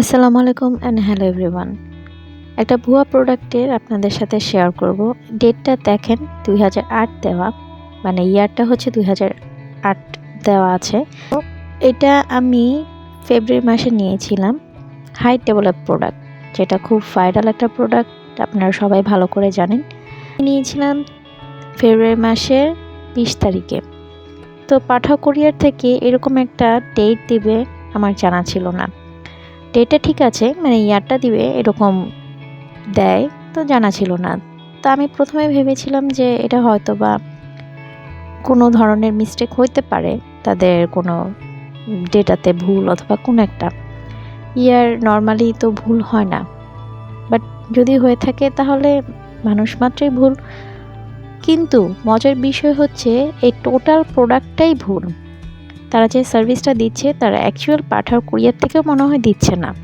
আসসালামু আলাইকুম and hello everyone একটা ভুয়া প্রোডাক্টের আপনাদের সাথে শেয়ার করব। ডেটটা দেখেন দুই হাজার আট দেওয়া। মানে ইয়ারটা হচ্ছে দুই হাজার আট দেওয়া আছে। এটা আমি ফেব্রুয়ারি মাসে নিয়েছিলাম। হাই ডেভেলপ প্রোডাক্ট যেটা খুব ভাইরাল একটা প্রোডাক্ট আপনারা সবাই ভালো করে জানেন। নিয়েছিলাম ফেব্রুয়ারি মাসের বিশ তারিখে। তো পাঠা কোরিয়ার থেকে এরকম একটা ডেট দিবে, আমার জানা ছিল না। ডেটটা ঠিক আছে মানে ইয়ারটা দিবে, এরকম দেয়, তো জানা ছিল না। তো আমি প্রথমে ভেবেছিলাম যে এটা হয়তো বা কোনো ধরনের মিস্টেক হইতে পারে, তাদের কোনো ডেটাতে ভুল অথবা কোনো একটা। ইয়ার নর্মালি তো ভুল হয় না। বাট যদি হয়ে থাকে, তাহলে মানুষ মাত্রই ভুল। কিন্তু মজার বিষয় হচ্ছে, এই টোটাল প্রোডাক্টটাই ভুল। তারা যে সার্ভিসটা দিচ্ছে তারা অ্যাকচুয়াল পাঠার কুরিয়ার থেকেও মনে হয় দিচ্ছে না।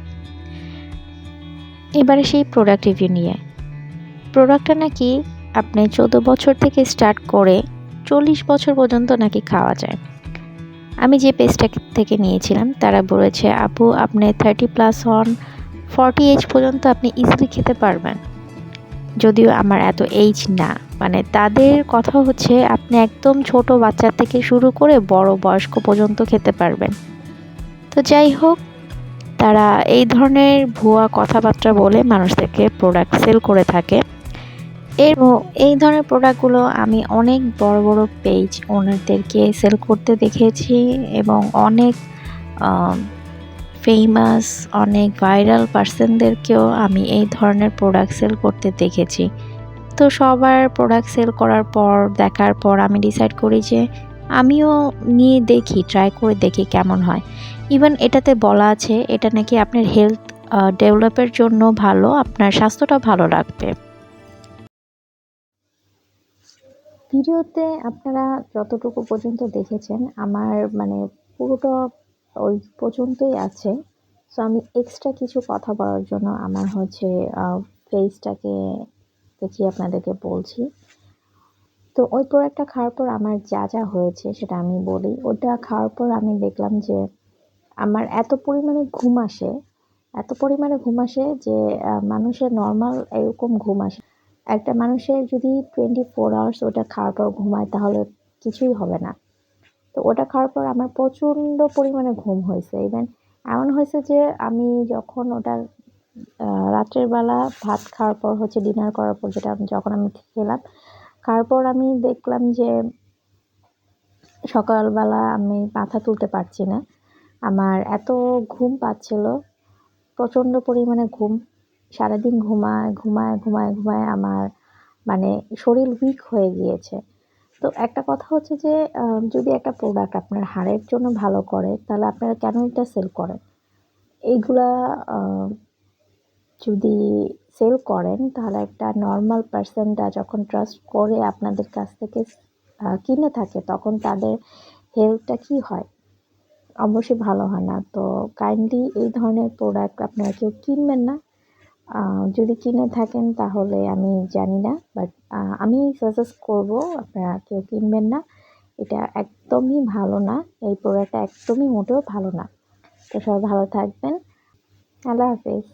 এবারে সেই প্রোডাক্ট রিভিউ নিয়ে। প্রোডাক্টটা নাকি আপনি চোদ্দ বছর থেকে স্টার্ট করে চল্লিশ বছর পর্যন্ত নাকি খাওয়া যায়। আমি যে পেজটা থেকে নিয়েছিলাম, তারা বলেছে, আপু, আপনি থার্টি প্লাস হন ফর্টি এজ পর্যন্ত আপনি ইজিলি খেতে পারবেন। যদিও আমার এত এইজ না। মানে তাদের কথা হচ্ছে আপনি একদম ছোট বাচ্চা থেকে শুরু করে বড় বয়স্ক পর্যন্ত খেতে পারবেন। তো যাই হোক, তারা এই ধরনের ভুয়া কথাবার্তা বলে মানুষদেরকে প্রোডাক্ট সেল করে থাকে। এর এই ধরনের প্রোডাক্টগুলো আমি অনেক বড় বড় পেজ ওনারদেরকে সেল করতে দেখেছি এবং অনেক ফেমাস অনেক ভাইরাল পার্সনদেরকেও আমি এই ধরনের প্রোডাক্ট সেল করতে দেখেছি। তো সবার প্রোডাক্ট সেল করার পর, দেখার পর আমি ডিসাইড করি যে আমিও নিয়ে দেখি ট্রাই করে দেখি কেমন হয়। ইভেন এটাতে বলা আছে, এটা নাকি আপনার হেলথ ডেভেলপের জন্য ভালো, আপনার স্বাস্থ্যটা ভালো রাখবে ভিডিওতে আপনারা যতটুকু পর্যন্ত দেখেছেন, আমার মানে পুরোটা ওই পর্যন্তই আছে। সো আমি এক্সট্রা কিছু কথা বলার জন্য আমার হচ্ছে ফেসটাকে দেখি আপনাদেরকে বলছি। তো ওই প্রোডাক্টটা খাওয়ার পর আমার যা যা হয়েছে সেটা আমি বলি। ওটা খাওয়ার পর আমি দেখলাম যে আমার এত পরিমাণে ঘুম আসে, এত পরিমাণে ঘুম আসে যে মানুষের নর্মাল এরকম ঘুম আসে। একটা মানুষের যদি টোয়েন্টি ফোর আওয়ার্স ওটা খাওয়ার পর ঘুমায়, তাহলে কিছুই হবে না। তো ওটা খাওয়ার পর আমার প্রচণ্ড পরিমাণে ঘুম হয়েছে। ইভেন এমন হয়েছে যে আমি যখন ওটা রাত্রের বেলা ভাত খাওয়ার পর হচ্ছে ডিনার করার পর যেটা যখন আমি খেলাম, খাওয়ার পর আমি দেখলাম যে সকালবেলা আমি মাথা তুলতে পারছি না। আমার এত ঘুম পাচ্ছিল, প্রচণ্ড পরিমাণে ঘুম। সারাদিন ঘুমায় ঘুমায় ঘুমায় ঘুমায় আমার মানে শরীর উইক হয়ে গিয়েছে। তো একটা কথা হচ্ছে যে যদি একটা প্রোডাক্ট আপনার হাড়ের জন্য ভালো করে, তাহলে আপনারা কেন এটা সেল করেন? এইগুলা যদি সেল করেন, তাহলে একটা নর্মাল পার্সনটা যখন ট্রাস্ট করে আপনাদের কাছ থেকে কিনে থাকে, তখন তাদের হেলথটা কি হয়? অবশ্যই ভালো হয় না। তো কাইন্ডলি এই ধরনের প্রোডাক্ট আপনারা কেউ কিনবেন না। যদি কিনে থাকেন, তাহলে আমি জানি না বাট আমি সাজেস্ট করব, আপনারা কেউ কিনবেন না। এটা একদমই ভালো না। এই প্রোডাক্টটা একদমই মোটেও ভালো না। তো সবাই ভালো থাকবেন। আল্লাহ হাফেজ।